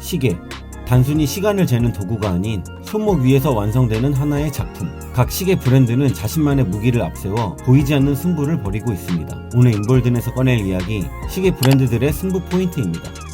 시계. 단순히 시간을 재는 도구가 아닌 손목 위에서 완성되는 하나의 작품. 각 시계 브랜드는 자신만의 무기를 앞세워 보이지 않는 승부를 벌이고 있습니다. 오늘 인볼든에서 꺼낼 이야기, 시계 브랜드들의 승부 포인트입니다.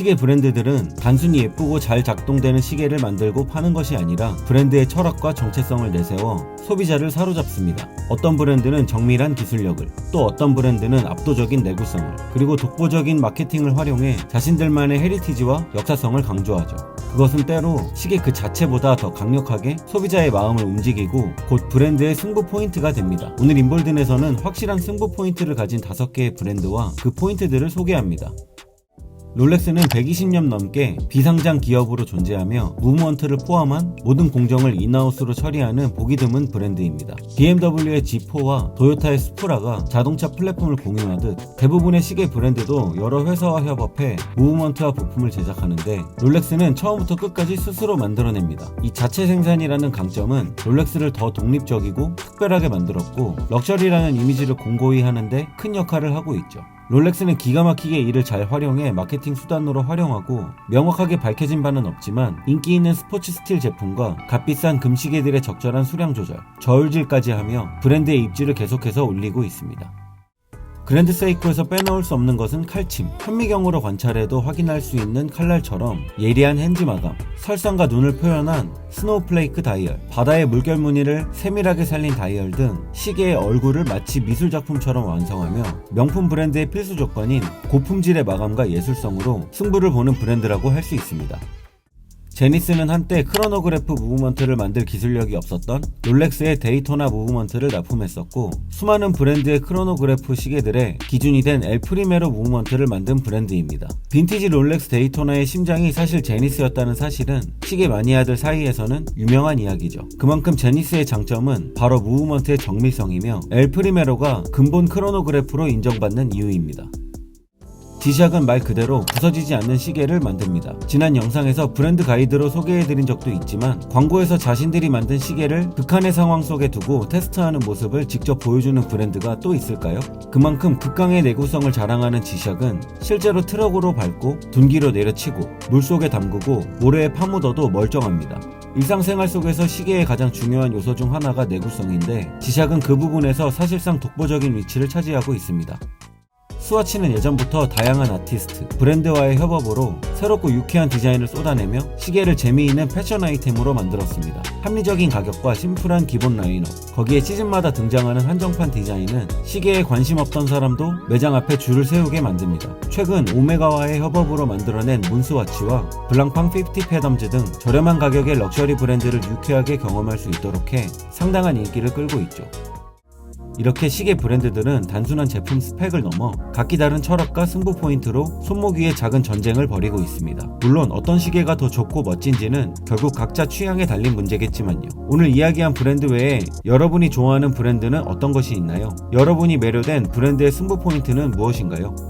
시계 브랜드들은 단순히 예쁘고 잘 작동되는 시계를 만들고 파는 것이 아니라 브랜드의 철학과 정체성을 내세워 소비자를 사로잡습니다. 어떤 브랜드는 정밀한 기술력을, 또 어떤 브랜드는 압도적인 내구성을, 그리고 독보적인 마케팅을 활용해 자신들만의 헤리티지와 역사성을 강조하죠. 그것은 때로 시계 그 자체보다 더 강력하게 소비자의 마음을 움직이고 곧 브랜드의 승부 포인트가 됩니다. 오늘 인볼든에서는 확실한 승부 포인트를 가진 5개의 브랜드와 그 포인트들을 소개합니다. 롤렉스는 120년 넘게 비상장 기업으로 존재하며 무브먼트를 포함한 모든 공정을 인하우스로 처리하는 보기 드문 브랜드입니다. BMW의 G4와 도요타의 스프라가 자동차 플랫폼을 공유하듯 대부분의 시계 브랜드도 여러 회사와 협업해 무브먼트와 부품을 제작하는데 롤렉스는 처음부터 끝까지 스스로 만들어냅니다. 이 자체 생산이라는 강점은 롤렉스를 더 독립적이고 특별하게 만들었고 럭셔리라는 이미지를 공고히 하는데 큰 역할을 하고 있죠. 롤렉스는 기가 막히게 이를 잘 활용해 마케팅 수단으로 활용하고 명확하게 밝혀진 바는 없지만 인기 있는 스포츠 스틸 제품과 값비싼 금시계들의 적절한 수량 조절, 저울질까지 하며 브랜드의 입지를 계속해서 올리고 있습니다. 그랜드 세이코에서 빼놓을 수 없는 것은 칼침. 현미경으로 관찰해도 확인할 수 있는 칼날처럼 예리한 핸즈 마감, 설상과 눈을 표현한 스노우플레이크 다이얼, 바다의 물결 무늬를 세밀하게 살린 다이얼 등 시계의 얼굴을 마치 미술 작품처럼 완성하며 명품 브랜드의 필수 조건인 고품질의 마감과 예술성으로 승부를 보는 브랜드라고 할 수 있습니다. 제니스는 한때 크로노그래프 무브먼트를 만들 기술력이 없었던 롤렉스의 데이토나 무브먼트를 납품했었고 수많은 브랜드의 크로노그래프 시계들의 기준이 된 엘프리메로 무브먼트를 만든 브랜드입니다. 빈티지 롤렉스 데이토나의 심장이 사실 제니스였다는 사실은 시계 마니아들 사이에서는 유명한 이야기죠. 그만큼 제니스의 장점은 바로 무브먼트의 정밀성이며 엘프리메로가 근본 크로노그래프로 인정받는 이유입니다. 지샥은 말 그대로 부서지지 않는 시계를 만듭니다. 지난 영상에서 브랜드 가이드로 소개해드린 적도 있지만 광고에서 자신들이 만든 시계를 극한의 상황 속에 두고 테스트하는 모습을 직접 보여주는 브랜드가 또 있을까요? 그만큼 극강의 내구성을 자랑하는 지샥은 실제로 트럭으로 밟고 둔기로 내려치고 물속에 담그고 모래에 파묻어도 멀쩡합니다. 일상생활 속에서 시계의 가장 중요한 요소 중 하나가 내구성인데 지샥은 그 부분에서 사실상 독보적인 위치를 차지하고 있습니다. 스와치는 예전부터 다양한 아티스트, 브랜드와의 협업으로 새롭고 유쾌한 디자인을 쏟아내며 시계를 재미있는 패션 아이템으로 만들었습니다. 합리적인 가격과 심플한 기본 라인업, 거기에 시즌마다 등장하는 한정판 디자인은 시계에 관심 없던 사람도 매장 앞에 줄을 세우게 만듭니다. 최근 오메가와의 협업으로 만들어낸 문스와치와 블랑팡 50 패덤즈 등 저렴한 가격의 럭셔리 브랜드를 유쾌하게 경험할 수 있도록 해 상당한 인기를 끌고 있죠. 이렇게 시계 브랜드들은 단순한 제품 스펙을 넘어 각기 다른 철학과 승부 포인트로 손목 위에 작은 전쟁을 벌이고 있습니다. 물론 어떤 시계가 더 좋고 멋진지는 결국 각자 취향에 달린 문제겠지만요. 오늘 이야기한 브랜드 외에 여러분이 좋아하는 브랜드는 어떤 것이 있나요? 여러분이 매료된 브랜드의 승부 포인트는 무엇인가요?